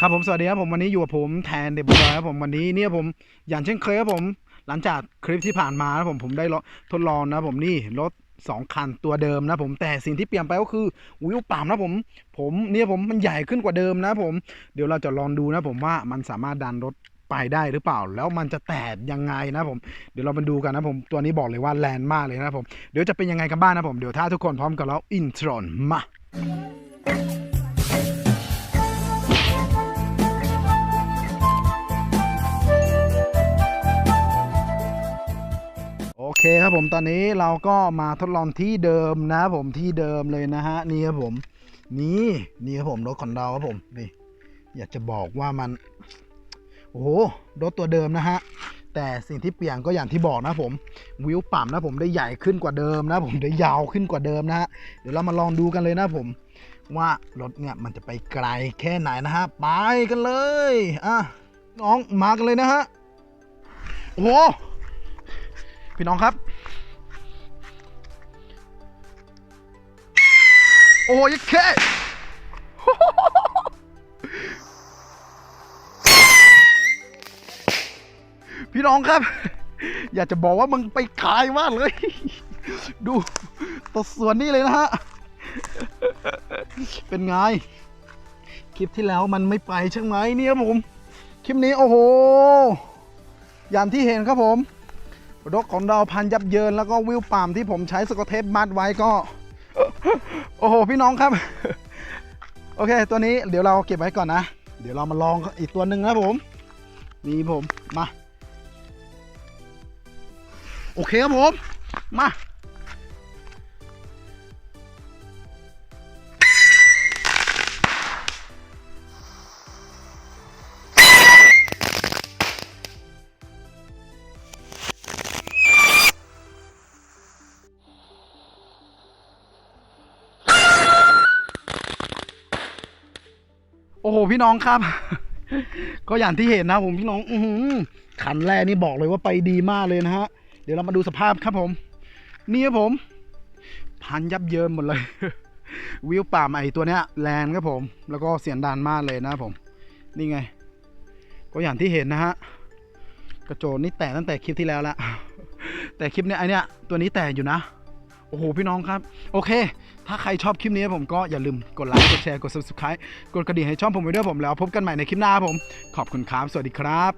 ครับผมสวัสดีครับผมวันนี้อยู่กับผมแทนเดบอยครับผมวันนี้เนี่ยผมอย่างเช่นเคยครับผมหลังจากคลิปที่ผ่านมานะผมผมได้ทดลองนะผมนี่รถสองคันตัวเดิมนะผมแต่สิ่งที่เปลี่ยนไปก็คือวิวป่ามนะผม ผมเนี่ยผมมันใหญ่ขึ้นกว่าเดิมนะผมเดี๋ยวเราจะลองดูนะผมว่ามันสามารถดันรถไปได้หรือเปล่า แล้วมันจะแตกยังไงนะผมเดี๋ยวเรามาดูกันนะผมตัวนี้บอกเลยว่าแรงมากเลยนะผมเดี๋ยวจะเป็นยังไงกันบ้างนะผมเดี๋ยวถ้าทุกคนพร้อมกันแล้วอินทรอนมา เคครับผมตอนนี้เราก็มาทดลองที่เดิมนะผมที่เดิมเลยนะฮะนี่ครับผม นี่นี่ครับผมรถของเราครับผมนี่อยากจะบอกว่ามัน โอ้โหรถตัวเดิมนะฮะแต่สิ่งที่เปลี่ยนก็อย่างที่บอกนะผมวิวปั่มนะผมได้ใหญ่ขึ้นกว่าเดิมนะผมได้ยาวขึ้นกว่าเดิมนะฮะเดี๋ยวเรามาลองดูกันเลยนะผม ว่ารถเนี่ยมันจะไปไกลแค่ไหนนะฮะไปกันเลยอะน้องมากันเลยนะฮะโอ้ พี่น้องครับ โอ้ยแค่พี่น้องครับ อยากจะบอกว่ามึงไปขายมากเลย ดูตัวส่วนนี้เลยนะฮะ เป็นไง คลิปที่แล้วมันไม่ไปใช่ไหมเนี่ยผม คลิปนี้โอ้โห อย่างที่เห็นครับผม รถของเราพันยับเยินแล้วก็วิวปามที่ผมใช้สกอตเทปมัดไว้ก็ โอ้โห พี่น้องครับ โอเค ตัวนี้เดี๋ยวเราเก็บไว้ก่อนนะ เดี๋ยวเรามาลองอีกตัวหนึ่งนะผม นี่ผม มา โอเคครับผม มา โอ้โหพี่น้องครับ ก็อย่างที่เห็นนะผมพี่น้องอืขันแรกนี่บอกเลยว่าไปดีมากเลยนะฮะ เดี๋ยวเรามาดูสภาพครับผม นี่ครับผม พันยับเยินหมดเลย วิวป่าใหม่ตัวเนี้ยแรงครับผม แล้วก็เสียงดันมากเลยนะผม นี่ไง ก็อย่างที่เห็นนะฮะ กระโจนนี่แตกตั้งแต่คลิปที่แล้วละแต่คลิปเนี้ยไอเนี้ยตัวนี้แตกอยู่นะ โอ้โหพี่น้องครับ โอเค ถ้าใครชอบคลิปนี้ผมก็อย่าลืมกดไลค์กดแชร์กด subscribe กดกระดิ่งให้ช่องผมไว้ด้วยผมแล้ว พบกันใหม่ในคลิปหน้าผม ขอบคุณครับสวัสดีครับ